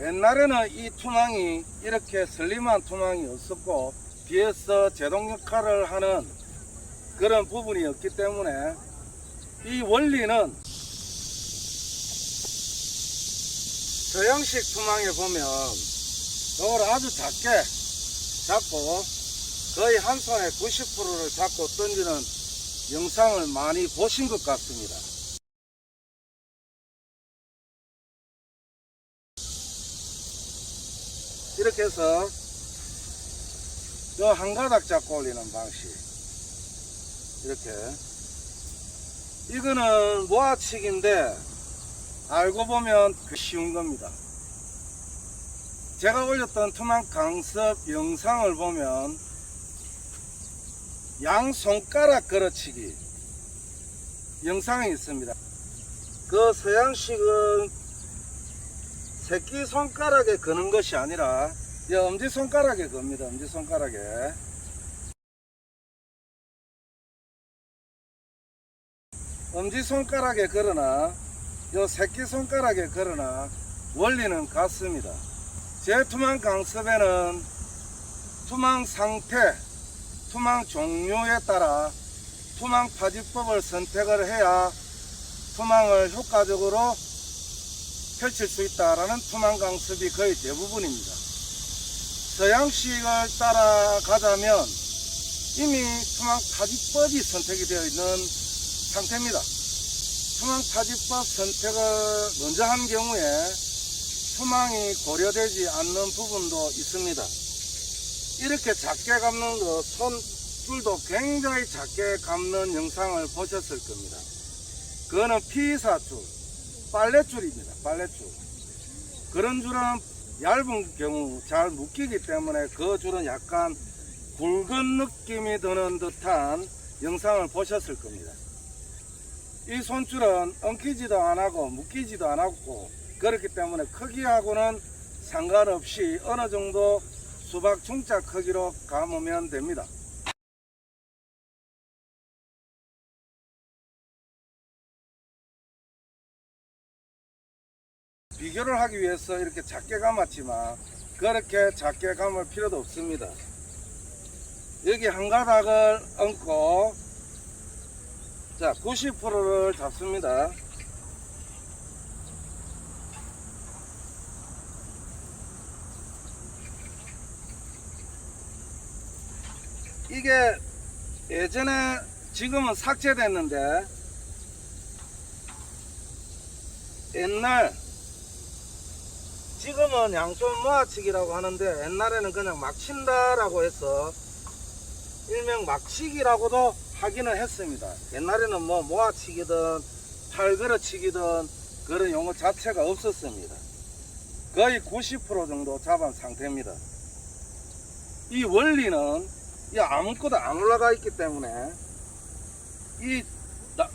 옛날에는 이 투망이 이렇게 슬림한 투망이 없었고 뒤에서 제동 역할을 하는 그런 부분이었기 때문에 이 원리는 서양식 투망에 보면 이걸 아주 작게 잡고 거의 한 손에 90%를 잡고 던지는 영상을 많이 보신 것 같습니다. 이렇게 해서 저한 가닥 잡고 올리는 방식. 이렇게. 이거는 모아치기인데 알고 보면 그 쉬운 겁니다. 제가 올렸던 투망 강습 영상을 보면 양 손가락 걸어치기 영상이 있습니다. 그 서양식은 새끼 손가락에 거는 것이 아니라 이 엄지 손가락에 겁니다. 엄지 손가락에. 엄지 손가락에 걸으나 요 새끼 손가락에 걸으나 원리는 같습니다. 제 투망 강습에는 투망 상태, 투망 종류에 따라 투망 파지법을 선택을 해야 투망을 효과적으로 펼칠 수 있다라는 투망 강습이 거의 대부분입니다. 서양식을 따라가자면 이미 투망 파지법이 선택이 되어 있는 상태입니다. 투망 파지법 선택을 먼저 한 경우에 투망이 고려되지 않는 부분도 있습니다. 이렇게 작게 감는 거, 손줄도 굉장히 작게 감는 영상을 보셨을 겁니다. 그거는 피사줄, 빨래줄입니다. 빨래줄. 그런 줄은 얇은 경우 잘 묶이기 때문에 그 줄은 약간 굵은 느낌이 드는 듯한 영상을 보셨을 겁니다. 이 손줄은 엉키지도 안 하고 묶이지도 안 하고 그렇기 때문에 크기하고는 상관없이 어느 정도 수박 중짜 크기로 감으면 됩니다. 비교를 하기 위해서 이렇게 작게 감았지만 그렇게 작게 감을 필요도 없습니다. 여기 한 가닥을 얹고 자 90%를 잡습니다. 이게 예전에 지금은 삭제됐는데 옛날 지금은 양손 모아치기라고 하는데 옛날에는 그냥 막 친다라고 해서 일명 막치기라고도 하기는 했습니다. 옛날에는 뭐 모아치기든 팔걸어치기든 그런 용어 자체가 없었습니다. 거의 90% 정도 잡은 상태입니다. 이 원리는 이 아무것도 안 올라가 있기 때문에 이 나-